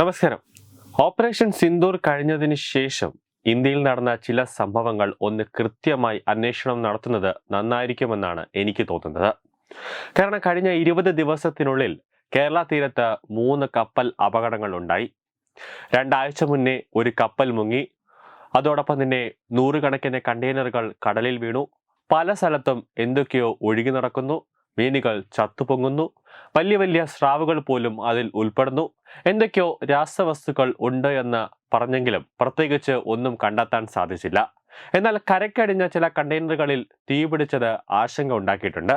നമസ്കാരം. ഓപ്പറേഷൻ സിന്ദൂർ കഴിഞ്ഞതിന് ശേഷം ഇന്ത്യയിൽ നടന്ന ചില സംഭവങ്ങൾ ഒന്ന് കൃത്യമായി അന്വേഷണം നടത്തുന്നത് നന്നായിരിക്കുമെന്നാണ് എനിക്ക് തോന്നുന്നത്. കാരണം കഴിഞ്ഞ ഇരുപത് ദിവസത്തിനുള്ളിൽ കേരള തീരത്ത് മൂന്ന് കപ്പൽ അപകടങ്ങൾ ഉണ്ടായി. രണ്ടാഴ്ച മുന്നേ ഒരു കപ്പൽ മുങ്ങി. അതോടൊപ്പം തന്നെ നൂറുകണക്കിന് കണ്ടെയ്നറുകൾ കടലിൽ വീണു. പല സ്ഥലത്തും എന്തൊക്കെയോ ഒഴുകി നടക്കുന്നു. മീനുകൾ ചത്തുപൊങ്ങുന്നു. വലിയ വലിയ സ്രാവുകൾ പോലും അതിൽ ഉൾപ്പെടുന്നു. എന്തൊക്കെയോ രാസവസ്തുക്കൾ ഉണ്ട് എന്ന് പറഞ്ഞെങ്കിലും പ്രത്യേകിച്ച് ഒന്നും കണ്ടെത്താൻ സാധിച്ചില്ല. എന്നാൽ കരക്കടിഞ്ഞ ചില കണ്ടെയ്നറുകളിൽ തീപിടിച്ചത് ആശങ്ക ഉണ്ടാക്കിയിട്ടുണ്ട്.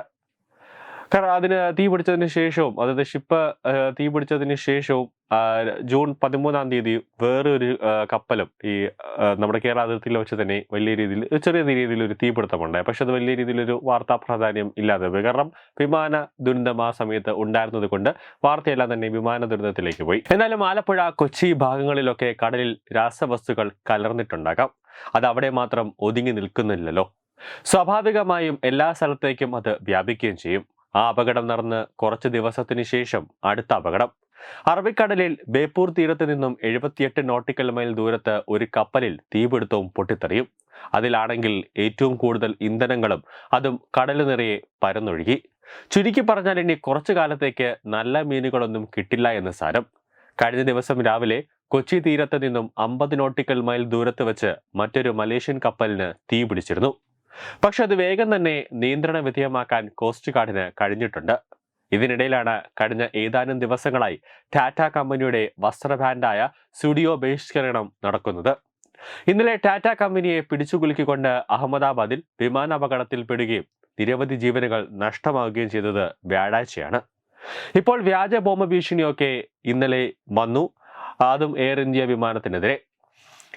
കാരണം അതിന് തീ പിടിച്ചതിന് ശേഷവും അതായത് ഷിപ്പ് തീ പിടിച്ചതിന് ശേഷവും ജൂൺ പതിമൂന്നാം തീയതി വേറൊരു കപ്പലും ഈ നമ്മുടെ കേരള അതിർത്തിയിൽ വെച്ച് തന്നെ വലിയ രീതിയിൽ ചെറിയ രീതിയിൽ ഒരു തീപിടുത്തമുണ്ടായി. പക്ഷെ അത് വലിയ രീതിയിലൊരു വാർത്താ പ്രാധാന്യം ഇല്ലാതെ പോയി കാരണം വിമാന ദുരന്തം ആ സമയത്ത് ഉണ്ടായിരുന്നത് കൊണ്ട് വാർത്തയെല്ലാം തന്നെ വിമാന ദുരന്തത്തിലേക്ക് പോയി. എന്നാലും ആലപ്പുഴ കൊച്ചി ഭാഗങ്ങളിലൊക്കെ കടലിൽ രാസവസ്തുക്കൾ കലർന്നിട്ടുണ്ടാകാം. അത് അവിടെ മാത്രം ഒതുങ്ങി നിൽക്കുന്നില്ലല്ലോ. സ്വാഭാവികമായും എല്ലാ സ്ഥലത്തേക്കും അത് വ്യാപിക്കുകയും ചെയ്യും. ആ അപകടം നടന്ന് കുറച്ച് ദിവസത്തിന് ശേഷം അടുത്ത അപകടം. അറബിക്കടലിൽ ബേപ്പൂർ തീരത്ത് നിന്നും എഴുപത്തിയെട്ട് നോട്ടിക്കൽ മൈൽ ദൂരത്ത് ഒരു കപ്പലിൽ തീപിടുത്തവും പൊട്ടിത്തെറിയും. അതിലാണെങ്കിൽ ഏറ്റവും കൂടുതൽ ഇന്ധനങ്ങളും അതും കടൽ നിറയെ പരന്നൊഴുകി. ചുരുക്കി പറഞ്ഞാൽ ഇനി കുറച്ചു കാലത്തേക്ക് നല്ല മീനുകളൊന്നും കിട്ടില്ല എന്ന് സാരം. കഴിഞ്ഞ ദിവസം രാവിലെ കൊച്ചി തീരത്ത് നിന്നും അമ്പത് നോട്ടിക്കൽ മൈൽ ദൂരത്ത് വെച്ച് മറ്റൊരു മലേഷ്യൻ കപ്പലിന് തീ പിടിച്ചിരുന്നു പക്ഷെ അത് വേഗം തന്നെ നിയന്ത്രണ വിധേയമാക്കാൻ കോസ്റ്റ് ഗാർഡിന് കഴിഞ്ഞിട്ടുണ്ട്. ഇതിനിടയിലാണ് കഴിഞ്ഞ ഏതാനും ദിവസങ്ങളായി ടാറ്റ കമ്പനിയുടെ വസ്ത്ര ബ്രാൻഡായ സ്റ്റുഡിയോ ബഹിഷ്കരണം നടക്കുന്നത്. ഇന്നലെ ടാറ്റ കമ്പനിയെ പിടിച്ചുകുലുക്കിക്കൊണ്ട് അഹമ്മദാബാദിൽ വിമാനാപകടത്തിൽ പെടുകയും നിരവധി ജീവനുകൾ നഷ്ടമാവുകയും ചെയ്തത് വ്യാഴാഴ്ചയാണ്. ഇപ്പോൾ വ്യാജ ബോംബ് ഭീഷണിയൊക്കെ ഇന്നലെ വന്നു. അതും എയർ ഇന്ത്യ വിമാനത്തിനെതിരെ.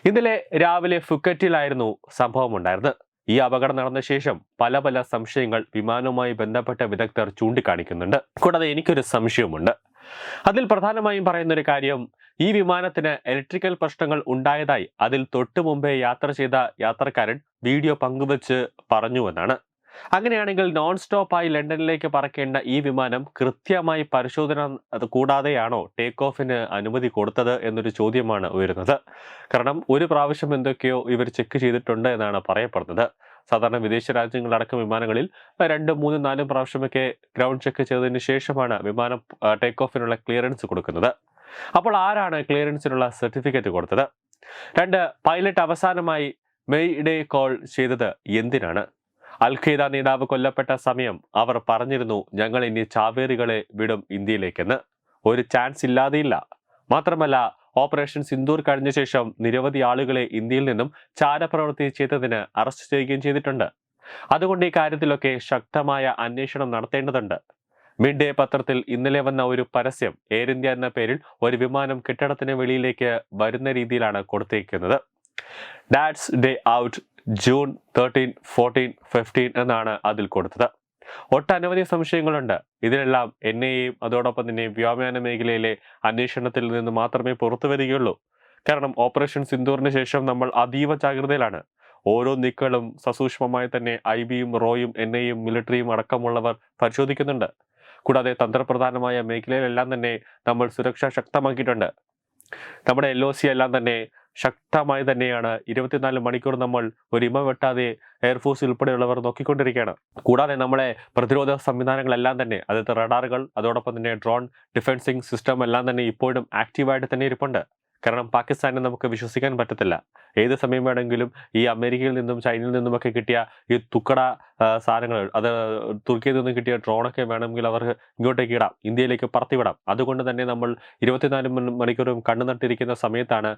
ഇന്നലെ രാവിലെ ഫുക്കറ്റിലായിരുന്നു സംഭവം ഉണ്ടായിരുന്നത് ഈ അപകടം നടന്ന ശേഷം പല പല സംശയങ്ങൾ വിമാനവുമായി ബന്ധപ്പെട്ട വിദഗ്ധർ ചൂണ്ടിക്കാണിക്കുന്നുണ്ട്. കൂടാതെ എനിക്കൊരു സംശയമുണ്ട് അതിൽ പ്രധാനമായും പറയുന്ന ഒരു കാര്യം ഈ വിമാനത്തിന് ഇലക്ട്രിക്കൽ പ്രശ്നങ്ങൾ ഉണ്ടായതായി അതിൽ തൊട്ടു മുമ്പേ യാത്ര ചെയ്ത യാത്രക്കാരൻ വീഡിയോ പങ്കുവച്ച് പറഞ്ഞുവെന്നാണ്. അങ്ങനെയാണെങ്കിൽ നോൺ സ്റ്റോപ്പായി ലണ്ടനിലേക്ക് പറക്കേണ്ട ഈ വിമാനം കൃത്യമായി പരിശോധന കൂടാതെയാണോ ടേക്ക് ഓഫിന് അനുമതി കൊടുത്തത് എന്നൊരു ചോദ്യമാണ് ഉയരുന്നത്. കാരണം ഒരു പ്രാവശ്യം എന്തൊക്കെയോ ഇവർ ചെക്ക് ചെയ്തിട്ടുണ്ട് എന്നാണ് പറയപ്പെടുന്നത്. സാധാരണ വിദേശ രാജ്യങ്ങളടക്കം വിമാനങ്ങളിൽ രണ്ടും മൂന്നും നാലും പ്രാവശ്യമൊക്കെ ഗ്രൗണ്ട് ചെക്ക് ചെയ്തതിന് ശേഷമാണ് വിമാനം ടേക്ക് ഓഫിനുള്ള ക്ലിയറൻസ് കൊടുക്കുന്നത്. അപ്പോൾ ആരാണ് ക്ലിയറൻസിനുള്ള സർട്ടിഫിക്കറ്റ് കൊടുത്തത്? രണ്ട് പൈലറ്റ് അവസാനമായി മെയ് ഡേ കോൾ ചെയ്തത് എന്തിനാണ്? അൽ നേതാവ് കൊല്ലപ്പെട്ട സമയം അവർ പറഞ്ഞിരുന്നു ഞങ്ങൾ ഇനി ചാവേറികളെ വിടും ഇന്ത്യയിലേക്കെന്ന്. ഒരു ചാൻസ് ഇല്ലാതെയില്ല. മാത്രമല്ല ഓപ്പറേഷൻ സിന്ദൂർ കഴിഞ്ഞ ശേഷം നിരവധി ആളുകളെ ഇന്ത്യയിൽ നിന്നും ചാരപ്രവൃത്തി ചെയ്തതിന് അറസ്റ്റ് ചെയ്യുകയും ചെയ്തിട്ടുണ്ട്. അതുകൊണ്ട് ഈ കാര്യത്തിലൊക്കെ ശക്തമായ അന്വേഷണം നടത്തേണ്ടതുണ്ട്. മിഡ് ഡേ പത്രത്തിൽ ഇന്നലെ വന്ന ഒരു പരസ്യം എയർ ഇന്ത്യ എന്ന പേരിൽ ഒരു വിമാനം കെട്ടിടത്തിന് വെളിയിലേക്ക് വരുന്ന രീതിയിലാണ് കൊടുത്തിരിക്കുന്നത് dates day out. June thirteen fourteen fifteen എന്നാണ് അതിൽ കൊടുത്തത്. ഒട്ടനവധി സംശയങ്ങളുണ്ട്. ഇതിനെല്ലാം എൻ അതോടൊപ്പം തന്നെ വ്യോമയാന മേഖലയിലെ അന്വേഷണത്തിൽ നിന്ന് മാത്രമേ പുറത്തു വരികയുള്ളൂ. കാരണം ഓപ്പറേഷൻ സിന്ദൂറിന് ശേഷം നമ്മൾ അതീവ ജാഗ്രതയിലാണ്. ഓരോ നീക്കുകളും സസൂക്ഷ്മമായി തന്നെ ഐ ബിയും റോയും എൻ ഐയും മിലിറ്ററിയും അടക്കമുള്ളവർ പരിശോധിക്കുന്നുണ്ട്. കൂടാതെ തന്ത്രപ്രധാനമായ മേഖലയിലെല്ലാം തന്നെ നമ്മൾ സുരക്ഷ ശക്തമാക്കിയിട്ടുണ്ട്. നമ്മുടെ എൽ ഒ സി എല്ലാം തന്നെ ശക്തമായി തന്നെയാണ്. ഇരുപത്തിനാല് മണിക്കൂർ നമ്മൾ ഒരു ഇമ വെട്ടാതെ എയർഫോഴ്സ് ഉൾപ്പെടെയുള്ളവർ നോക്കിക്കൊണ്ടിരിക്കുകയാണ്. കൂടാതെ നമ്മളെ പ്രതിരോധ സംവിധാനങ്ങളെല്ലാം തന്നെ അതായത് റഡാറുകൾ അതോടൊപ്പം തന്നെ ഡ്രോൺ ഡിഫൻസിങ് സിസ്റ്റം എല്ലാം തന്നെ ഇപ്പോഴും ആക്റ്റീവായിട്ട് തന്നെ ഇരിപ്പുണ്ട്. കാരണം പാകിസ്ഥാനെ നമുക്ക് വിശ്വസിക്കാൻ പറ്റത്തില്ല. ഏത് സമയം വേണമെങ്കിലും ഈ അമേരിക്കയിൽ നിന്നും ചൈനയിൽ നിന്നുമൊക്കെ കിട്ടിയ ഈ തുക്കട സാധനങ്ങൾ അത് തുർക്കിയിൽ നിന്നും കിട്ടിയ ഡ്രോണൊക്കെ വേണമെങ്കിൽ അവർക്ക് ഇങ്ങോട്ടേക്ക് ഇടാം. ഇന്ത്യയിലേക്ക് പറത്തിവിടാം. അതുകൊണ്ട് തന്നെ നമ്മൾ ഇരുപത്തിനാല് മണി- മണിക്കൂറും കണ്ണു നട്ടിരിക്കുന്ന സമയത്താണ്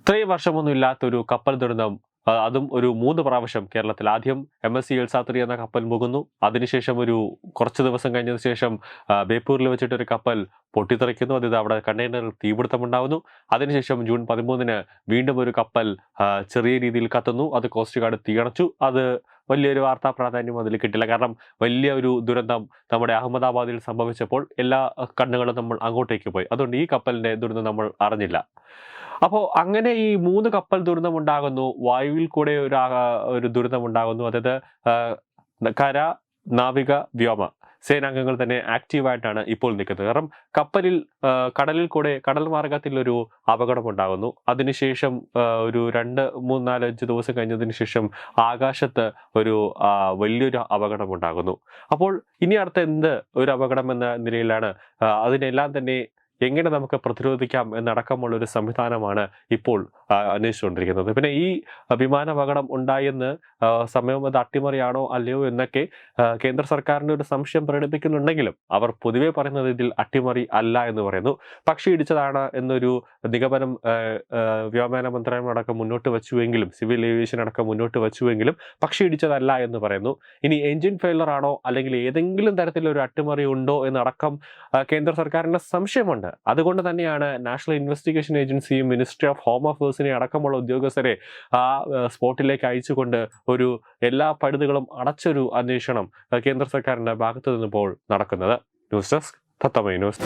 ഇത്രയും വർഷമൊന്നും ഇല്ലാത്തൊരു കപ്പൽ ദുരന്തം അതും ഒരു മൂന്ന് പ്രാവശ്യം കേരളത്തിൽ. ആദ്യം എം എസ് സി എൽസാത്രി എന്ന കപ്പൽ മുകുന്നു. അതിനുശേഷം ഒരു കുറച്ച് ദിവസം കഴിഞ്ഞതിന് ശേഷം ബേപ്പൂരിൽ വെച്ചിട്ട് ഒരു കപ്പൽ പൊട്ടിത്തെറിക്കുന്നു. അതായത് അവിടെ കണ്ടെയ്നറിൽ തീപിടുത്തമുണ്ടാവുന്നു. അതിനുശേഷം ജൂൺ പതിമൂന്നിന് വീണ്ടും ഒരു കപ്പൽ ചെറിയ രീതിയിൽ കത്തുന്നു. അത് കോസ്റ്റ് ഗാർഡ് തീയണച്ചു. അത് വലിയൊരു വാർത്താ പ്രാധാന്യം അതിൽ കിട്ടില്ല. കാരണം വലിയ ഒരു ദുരന്തം നമ്മുടെ അഹമ്മദാബാദിൽ സംഭവിച്ചപ്പോൾ എല്ലാ കണ്ണുകളും നമ്മൾ അങ്ങോട്ടേക്ക് പോയി. അതുകൊണ്ട് ഈ കപ്പലിന്റെ ദുരന്തം നമ്മൾ അറിഞ്ഞില്ല. അപ്പോൾ അങ്ങനെ ഈ മൂന്ന് കപ്പൽ ദുരന്തമുണ്ടാകുന്നു. വായുവിൽ കൂടെ ഒരു ഒരു ദുരന്തമുണ്ടാകുന്നു. അതായത് കര നാവിക വ്യോമ സേനാംഗങ്ങൾ തന്നെ ആക്റ്റീവായിട്ടാണ് ഇപ്പോൾ നിൽക്കുന്നത്. കാരണം കപ്പലിൽ കടലിൽ കൂടെ കടൽ മാർഗത്തിൽ ഒരു അപകടമുണ്ടാകുന്നു. അതിനുശേഷം ഒരു രണ്ട് മൂന്ന് നാലഞ്ച് ദിവസം കഴിഞ്ഞതിന് ശേഷം ആകാശത്ത് ഒരു വലിയൊരു അപകടം ഉണ്ടാകുന്നു അപ്പോൾ ഇനി അടുത്ത എന്ത് ഒരു അപകടം എന്ന നിലയിലാണ് അതിനെല്ലാം തന്നെ എങ്ങനെ നമുക്ക് പ്രതിരോധിക്കാം എന്നടക്കമുള്ള ഒരു സംവിധാനമാണ് ഇപ്പോൾ അന്വേഷിച്ചുകൊണ്ടിരിക്കുന്നത്. പിന്നെ ഈ വിമാന അപകടം ഉണ്ടായെന്ന് സമയം അത് അട്ടിമറിയാണോ അല്ലയോ എന്നൊക്കെ കേന്ദ്ര സർക്കാരിന്റെ ഒരു സംശയം പ്രകടിപ്പിക്കുന്നുണ്ടെങ്കിലും അവർ പൊതുവെ പറയുന്നത് ഇതിൽ അട്ടിമറി അല്ല എന്ന് പറയുന്നു. പക്ഷി ഇടിച്ചതാണ് എന്നൊരു നിഗമനം വ്യോമയാന മന്ത്രാലയം അടക്കം മുന്നോട്ട് വച്ചുവെങ്കിലും സിവിൽ ഏവിയേഷൻ അടക്കം മുന്നോട്ട് വച്ചുവെങ്കിലും പക്ഷി ഇടിച്ചതല്ല എന്ന് പറയുന്നു. ഇനി എഞ്ചിൻ ഫെയിലർ ആണോ അല്ലെങ്കിൽ ഏതെങ്കിലും തരത്തിലൊരു അട്ടിമറി ഉണ്ടോ എന്നടക്കം കേന്ദ്ര സർക്കാരിന്റെ സംശയമുണ്ട്. ഉണ്ട്. അതുകൊണ്ട് തന്നെയാണ് നാഷണൽ ഇൻവെസ്റ്റിഗേഷൻ ഏജൻസിയും മിനിസ്ട്രി ഓഫ് ഹോം അഫേഴ്സിനെ അടക്കമുള്ള ഉദ്യോഗസ്ഥരെ ആ സ്പോട്ടിലേക്ക് അയച്ചുകൊണ്ട് ഒരു എല്ലാ പഴുതുകളും അടച്ചൊരു അന്വേഷണം കേന്ദ്ര സർക്കാരിന്റെ ഭാഗത്തു നിന്നിപ്പോൾ നടക്കുന്നത്. ന്യൂസ് ഡെസ്ക് തത്തമൈ ന്യൂസ്.